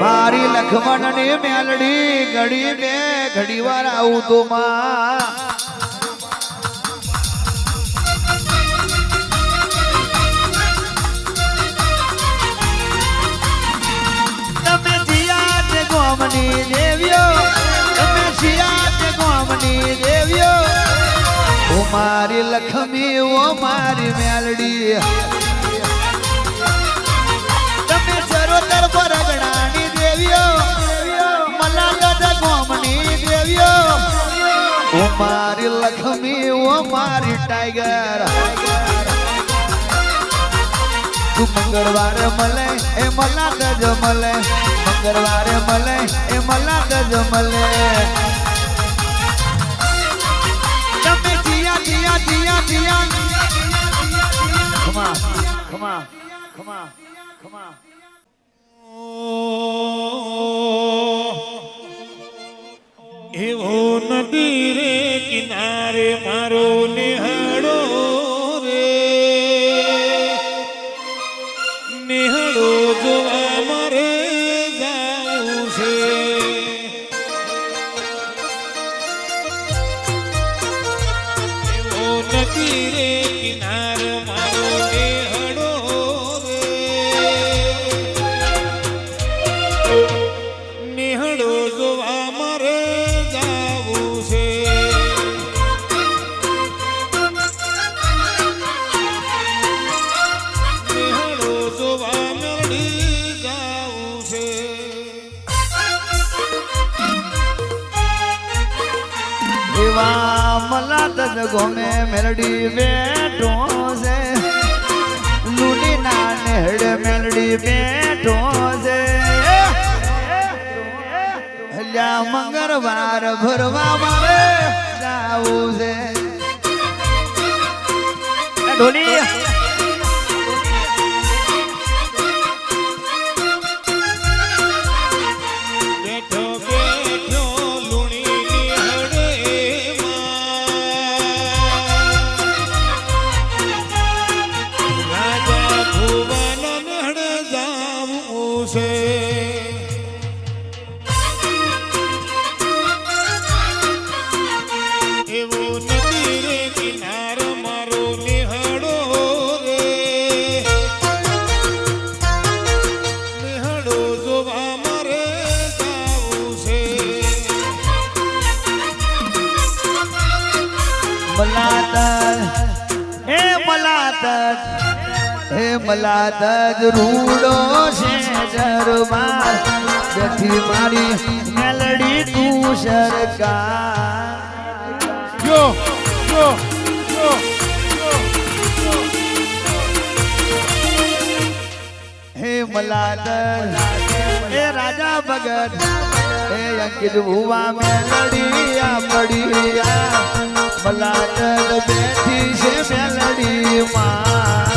મારી લખમણ ને મેલડી ઘડી બે ઘડી વાર આવું તો માં. ગોમની દેવ્યો તમે જીયા તે ગોમની દેવ્યો ઓ મારી લખમી, ઓ મારી મેલડી. મારી લક્ષ્મી, ઓ મારી ટાઈગર તું મંગળવારે મળે, એ મલા જ મળે. મંગળવારે મળે, એ મલા જ મળે. તમે જીયા જીયા જીયા જીયા. ખમા ખમા ખમા ખમા. એવો નદી રે કિનારે મારો નિહાળો રે. નિહાળો જોવા મારે જાઉં છે. નદી રે. મલા ગમે મેલડી બેઠો છે. લૂડી ના નેહડ મેલડી બેઠો છે. હલ્યા મંગળવાર ભરવા મારે જાવું છે. ઢોલી. મલાતજ હે મલાતજ હે રૂડો છે દરબાર જેથી મારી મેલડી તું સરકાર. હે મલાતજ હે રાજા ભગત હે અંકિત ભુવા મેલડી આ પડી આ બેઠી છે મેલડી માં.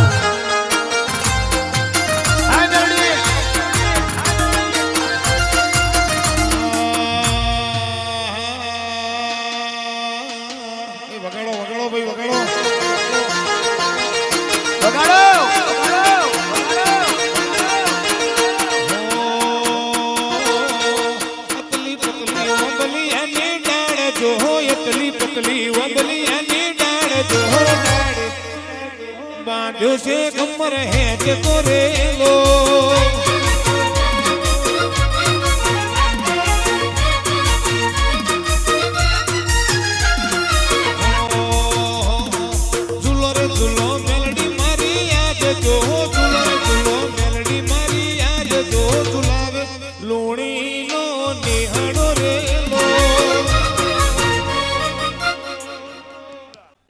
ઝુલાવે લુણીનો નિહળો રેલો.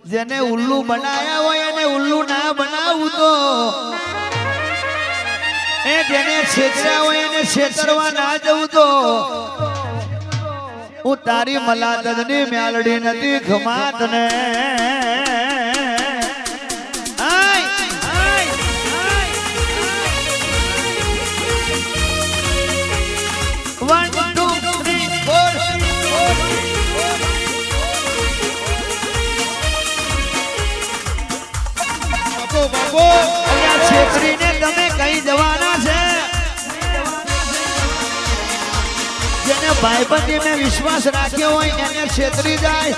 જેને ઉલ્લુ બનાયા છેતરવા ના જવું તો. હું તારી મલાદની મ્યાલડી નથી ઘમાત ને છેતરીને તમે કઈ જવાના ભાઈબંધી મેં વિશ્વાસ રાખ્યો હોય એને છેતરી જાય.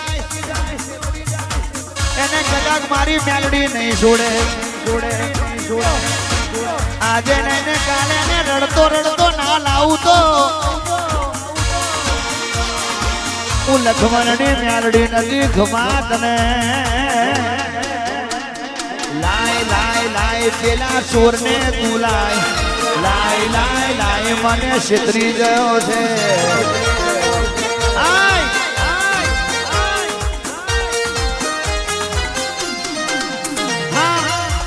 એને કદાચ મારી મેલડી નહીં જોડે. આજે નહીં કાલે ને રડતો રડતો ના લાવું તો હું લખમણની મેલડી નથી ઘમા ને. લાય લાય લાય, પેલા ચોરને તું લાય. લાય લાય. મને છેતરી ગયો છે.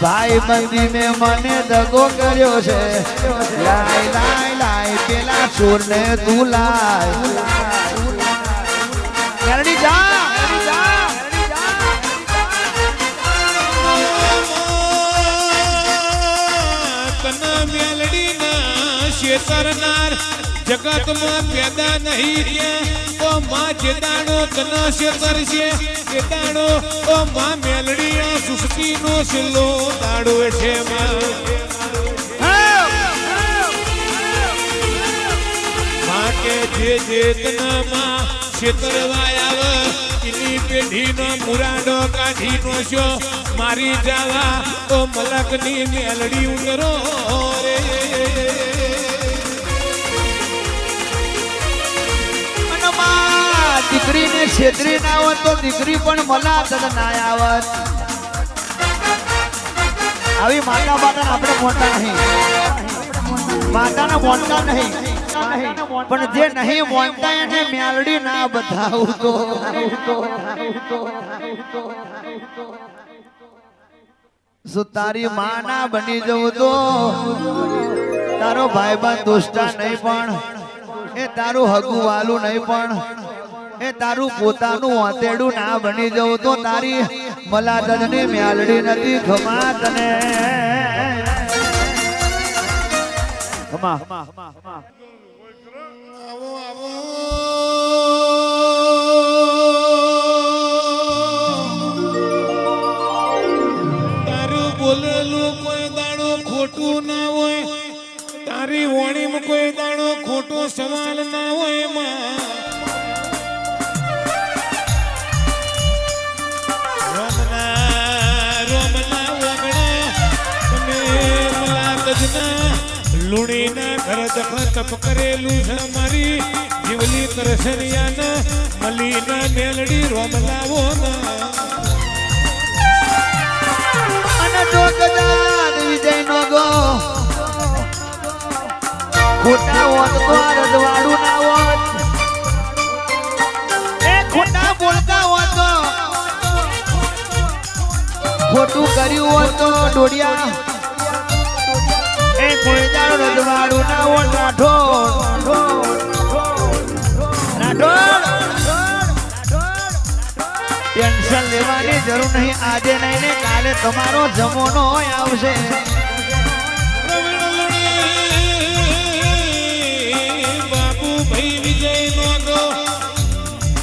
ભાઈ બંદી ને મને દગો કર્યો છે. લાય લાય લાય પેલા ચોરને તું લાય. જા. ના શેતરનાર જગતમાં પેદા નહીં થયા ઓ માં જેદાણો તના કરશે જેદાણો ઓ માં મેલડી આ સુસ્તી નો સિલ્લો દાડો છે માં કે જે જે તનામાં છેતરવાય આવે, એની પેઢીનો મુરાડો કાઢીનો છો. મારી જાવા ઓ મલકની મેલડી ઉતરો રે. દીકરીને છેતરી ના આવત તો દીકરી પણ મલા તદ ના આવત. આવી માતા બાટા આપણે મોટા નહીં. માતાના મોટા નહીં. પણ જે નહીં મોનતા એને મેલડી ના બતાવું તો તારી માં ના બની જવું તો? તારો ભાઈ બંધ દોસ્તા નહીં પણ. એ તારું હગું વાલું નહીં પણ. એ તારું પોતાનું વાતેડું ના બની જવું તો તારી મલાદની મ્યાલડી નથી ખમા તને. તારું બોલેલું કોઈ દાડો ખોટું ના હોય, તારી વાણીમાં કોઈ દાડો ખોટો સવાલ ના હોય ઘર તપ કરેલું છે મારી. જીવલી કરસરિયાના મલીના મેલડી નો. ગો, ખોટા ના ખોટા કર્યું હોત તો ડોડિયા કોઈ દાડો લેવાની જરૂર નહીં. આજે નહીં ને કાલે તમારો જમોનો આવશે.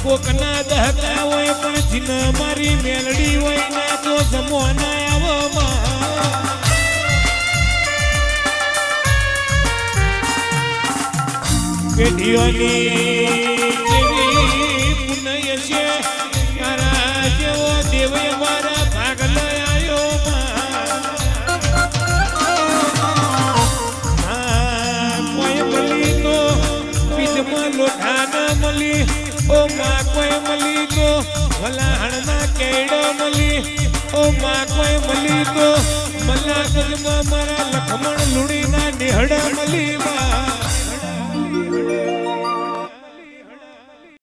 કોકના દહકા હોય પણ જીના મારી મેલડી હોય ના તો જમો ના આવો દેવ મારા ભાગમાં કોઈ મળી તો પીઠમાં લોઢા ન મળી. ઓ માં વલાહણના કેડો મળી. ઓ માં, કોઈ મળી મારા લખમણ લુણીના નેહડા મળી